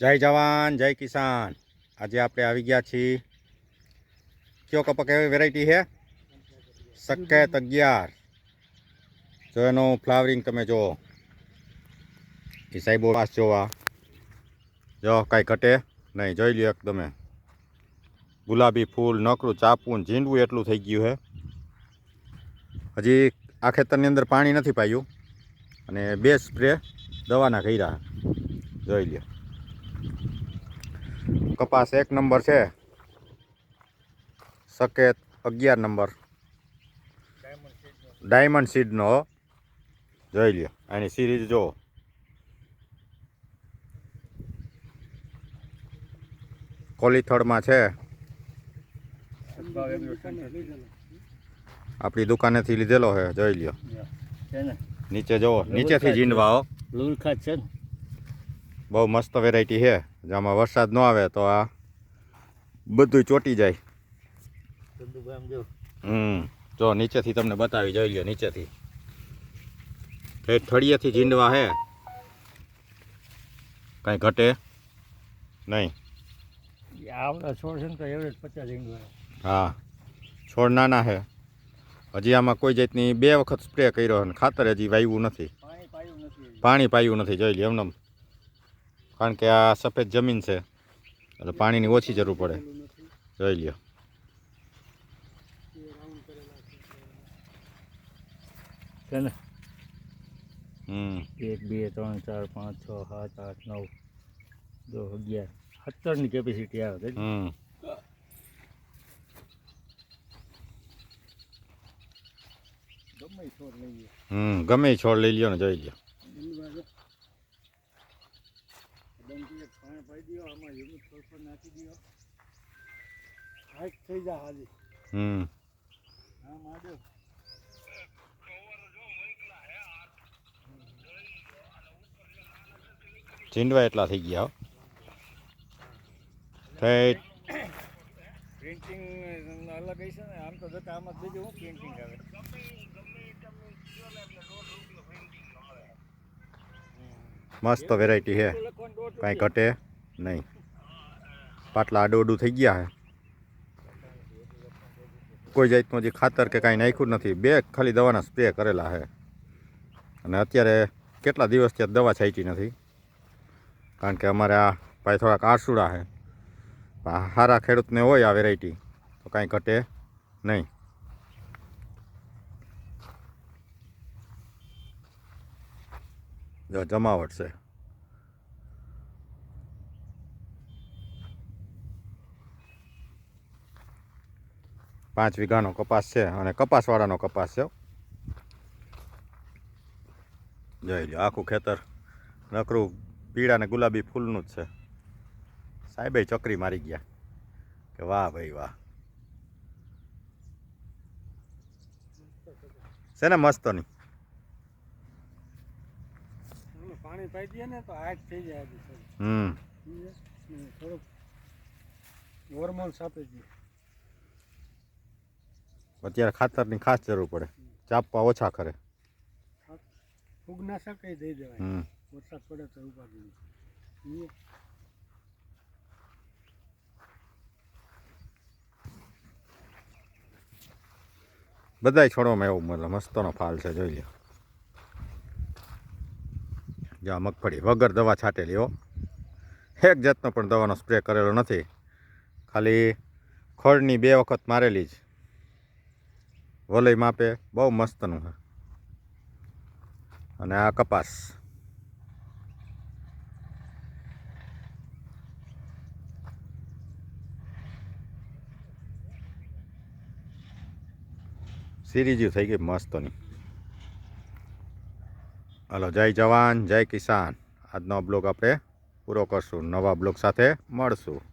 જય જવાન, જય કિસાન. આજે આપણે આવી ગયા છીએ. કયો કપક એવી વેરાયટી છે? સકેત અગિયાર જો એનું ફ્લાવરિંગ તમે જુઓ. એ સાહેબો પાસ જોવા. જો કાંઈ ઘટે નહીં, જોઈ લ્યો એકદમે. ગુલાબી ફૂલ, નકરું ચાપું ઝીંડવું એટલું થઈ ગયું છે. હજી આ ખેતરની અંદર પાણી નથી પાયું. અને બે સ્પ્રે દવાના કર્યા. જોઈ લ્યો. કપાસ એક નંબર છે. સકેત અગિયાર નંબર. ડાયમંડ સીડનો જોઈ લ્યો આની સિરીઝ જો કોલીથળમાં છે. આપણી દુકાનેથી લીધેલો છે જોઈ લ્યો. નીચે જુઓ નીચેથી જીંડવાઓ હો. લુલખાત છે ને? બહુ મસ્ત વેરાયટી છે. જેમાં વરસાદ ન આવે તો આ બધું ચોટી જાય. જો હમ. જો નીચેથી તમને બતાવી જોઈ લો નીચેથી. ઠેઠ થળિયેથી ઝીંડવા હે. કઈ ઘટે નહીં. આવડા છોડ છે ને તો એવરેજ પચાસ ઈંડવા હા. છોડ નાના છે હજી આમાં કોઈ જાતની બે વખત સ્પ્રે કર્યો અને ખાતર હજી વાવ્યું નથી. પાણી પાયું નથી પાણી પાયું નથી જોઈ લે એમને કારણ કે આ સફેદ જમીન છે. એટલે પાણીની ઓછી જરૂર પડે. જોઈ લ્યો. છે ને? હમ. એક બે ત્રણ ચાર પાંચ છ સાત આઠ નવ દસ અગિયાર સત્તરની કેપેસિટી આવે હમ. ગમે છોડ હમ ગમે છોડ લઈ લ્યો ને જોઈ લ્યો. પાણી પાઈ દો આમાં યુનિટ સલ્ફર નાખી દો હાઈટ થઈ જાય હાજી હમ. હા માજો ચીંડવા એટલા થઈ ગયા હો. ઠેઠ પ્રિન્ટિંગ અલગ હશે ને આમ તો જતા આમાં જ બીજું હું પ્રિન્ટિંગ આવે. મસ્ત વેરાયટી છે. કાંઈ ઘટે નહીં. પાટલા આડું થઈ ગયા છે કોઈ જાતનું હજી ખાતર કે કાંઈ નાખ્યું નથી. બે ખાલી દવાના સ્પ્રે કરેલા છે અને અત્યારે કેટલા દિવસથી ત્યાં દવા છાંટી નથી? કારણ કે અમારે આ ભાઈ થોડાક આરસુડા છે સારા ખેડૂતને હોય આ વેરાયટી તો કાંઈ ઘટે નહીં. જો જમાવટ છે. પાંચ વીઘાનો કપાસ છે અને કપાસવાળાનો કપાસ છે. જોઈ લો આખું ખેતર નકરું પીળા ને ગુલાબી ફૂલનું જ છે. સાહેબે ચકરી મારી ગયા કે વાહ ભાઈ વાહ. છે ને મસ્તની પાણી પાઈ દઈએ ને તો હાઈટ થઈ જાય હમ. થોડુંક હોર્મોન્સ આપે છે. અત્યારે ખાતરની ખાસ જરૂર પડે. ચાપવા ઓછા કરે. ફૂગનાશક એ દઈ દેવાય. વરસાદ પડે તો ઉપાડી બધાય છોડવામાં એવું મતલબ મસ્તનો ફાલ છે જોઈ લો જ્યાં મગફળી વગર દવા છાંટેલી હો. એક જાતનો પણ દવાનો સ્પ્રે કરેલો નથી. ખાલી ખડની બે વખત મારેલી જ. વલય માપે બહુ મસ્તનું છે. અને આ કપાસ. સિરીઝ થઈ ગઈ મસ્તની. હાલો, જય જવાન, જય કિસાન. આજનો બ્લોગ આપણે પૂરો કરશું. નવા બ્લોગ સાથે મળશું.